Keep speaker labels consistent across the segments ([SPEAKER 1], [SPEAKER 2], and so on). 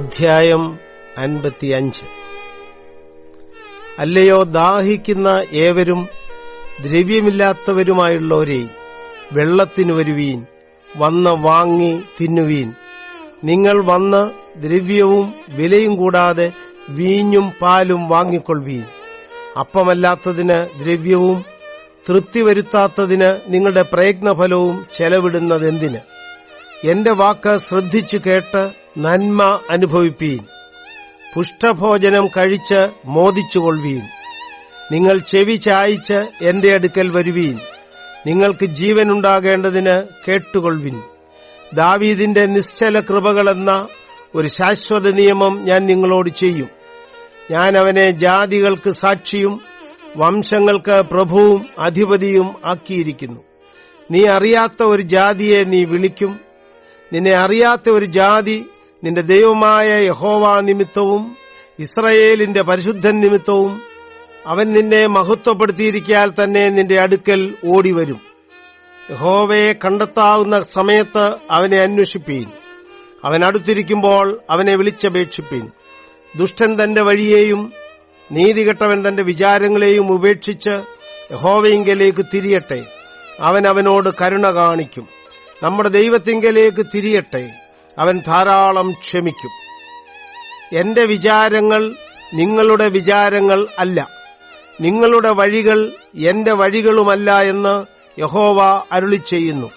[SPEAKER 1] അധ്യായം അൻപത്തിയഞ്ച്. അല്ലയോ ദാഹിക്കുന്ന ഏവരും ദ്രവ്യമില്ലാത്തവരുമായുള്ളവരെ വെള്ളത്തിനു വരുവീൻ വന്ന് വാങ്ങി തിന്നുവീൻ. നിങ്ങൾ വന്ന് ദ്രവ്യവും വിലയും കൂടാതെ വീഞ്ഞും പാലും വാങ്ങിക്കൊള്ളുവീൻ. അപ്പമല്ലാത്തതിന് ദ്രവ്യവും തൃപ്തി വരുത്താത്തതിന് നിങ്ങളുടെ പ്രയത്നഫലവും ചെലവിടുന്നതെന്തിന്? എന്റെ വാക്ക് ശ്രദ്ധിച്ചു കേട്ട് നന്മ അനുഭവിപ്പീൻ. പുഷ്ടഭോജനം കഴിച്ച് മോദിച്ചുകൊള്ളുവീൻ. നിങ്ങൾ ചെവി ചായച്ച് എന്റെ അടുക്കൽ വരുവീൻ. നിങ്ങൾക്ക് ജീവനുണ്ടാകേണ്ടതിന് കേട്ടുകൊള്ളുവിൻ. ദാവീദിന്റെ നിശ്ചല കൃപകളെന്ന ഒരു ശാശ്വത നിയമം ഞാൻ നിങ്ങളോട് ചെയ്യും. ഞാൻ അവനെ ജാതികൾക്ക് സാക്ഷിയും വംശങ്ങൾക്ക് പ്രഭുവും അധിപതിയും ആക്കിയിരിക്കുന്നു. നീ അറിയാത്ത ഒരു ജാതിയെ നീ വിളിക്കും. നിന്നെ അറിയാത്ത ഒരു ജാതി നിന്റെ ദൈവമായ യഹോവ നിമിത്തവും ഇസ്രയേലിന്റെ പരിശുദ്ധൻ നിമിത്തവും അവൻ നിന്നെ മഹത്വപ്പെടുത്തിയിരിക്കാൽ തന്നെ നിന്റെ അടുക്കൽ ഓടിവരും. യഹോവയെ കണ്ടെത്താവുന്ന സമയത്ത് അവനെ അന്വേഷിപ്പീൻ. അവൻ അടുത്തിരിക്കുമ്പോൾ അവനെ വിളിച്ചപേക്ഷിപ്പീൻ. ദുഷ്ടൻ തന്റെ വഴിയെയും നീതികെട്ടവൻ തന്റെ വിചാരങ്ങളെയും ഉപേക്ഷിച്ച് യഹോവയിങ്കലേക്ക് തിരിയട്ടെ. അവൻ അവനോട് കരുണ കാണിക്കും. നമ്മുടെ ദൈവത്തിങ്കലേക്ക് തിരിയട്ടെ. അവൻ ധാരാളം ക്ഷമിക്കും. എന്റെ വിചാരങ്ങൾ നിങ്ങളുടെ വിചാരങ്ങൾ അല്ല. നിങ്ങളുടെ വഴികൾ എന്റെ വഴികളുമല്ല എന്ന് യഹോവ അരുളി ചെയ്യുന്നു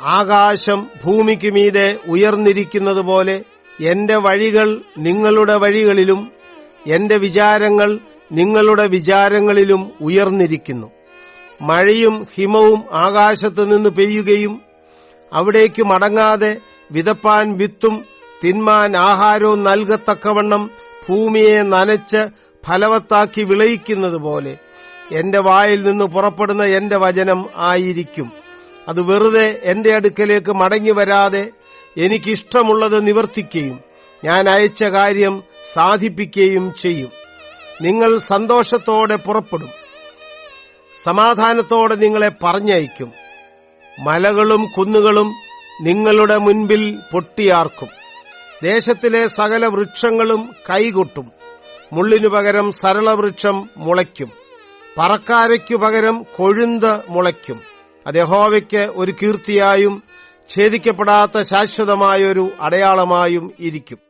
[SPEAKER 1] ആകാശം ഭൂമിക്ക് മീതെ ഉയർന്നിരിക്കുന്നതുപോലെ എന്റെ വഴികൾ നിങ്ങളുടെ വഴികളിലും എന്റെ വിചാരങ്ങൾ നിങ്ങളുടെ വിചാരങ്ങളിലും ഉയർന്നിരിക്കുന്നു. മഴയും ഹിമവും ആകാശത്തുനിന്ന് പെയ്യുകയും അവിടേക്ക് മടങ്ങാതെ വിതപ്പാൻ വിത്തും തിന്മാൻ ആഹാരവും നൽകത്തക്കവണ്ണം ഭൂമിയെ നനച്ച് ഫലവത്താക്കി വിളയിക്കുന്നത് പോലെ എന്റെ വായിൽ നിന്ന് പുറപ്പെടുന്ന എന്റെ വചനം ആയിരിക്കും. അത് വെറുതെ എന്റെ അടുക്കലേക്ക് മടങ്ങി വരാതെ എനിക്കിഷ്ടമുള്ളത് നിവർത്തിക്കുകയും ഞാൻ അയച്ച കാര്യം സാധിപ്പിക്കുകയും ചെയ്യും. നിങ്ങൾ സന്തോഷത്തോടെ പുറപ്പെടും. സമാധാനത്തോടെ നിങ്ങളെ പറഞ്ഞയക്കും. മലകളും കുന്നുകളും നിങ്ങളുടെ മുൻപിൽ പൊട്ടിയാർക്കും. ദേശത്തിലെ സകല വൃക്ഷങ്ങളും കൈകൊട്ടും. മുള്ളിനു പകരം സരളവൃക്ഷം മുളയ്ക്കും. പറക്കാരയ്ക്കു പകരം കൊഴുന്ത് മുളയ്ക്കും. അത് യഹോവയ്ക്ക് ഒരു കീർത്തിയായും ഛേദിക്കപ്പെടാത്ത ശാശ്വതമായൊരു അടയാളമായും ഇരിക്കും.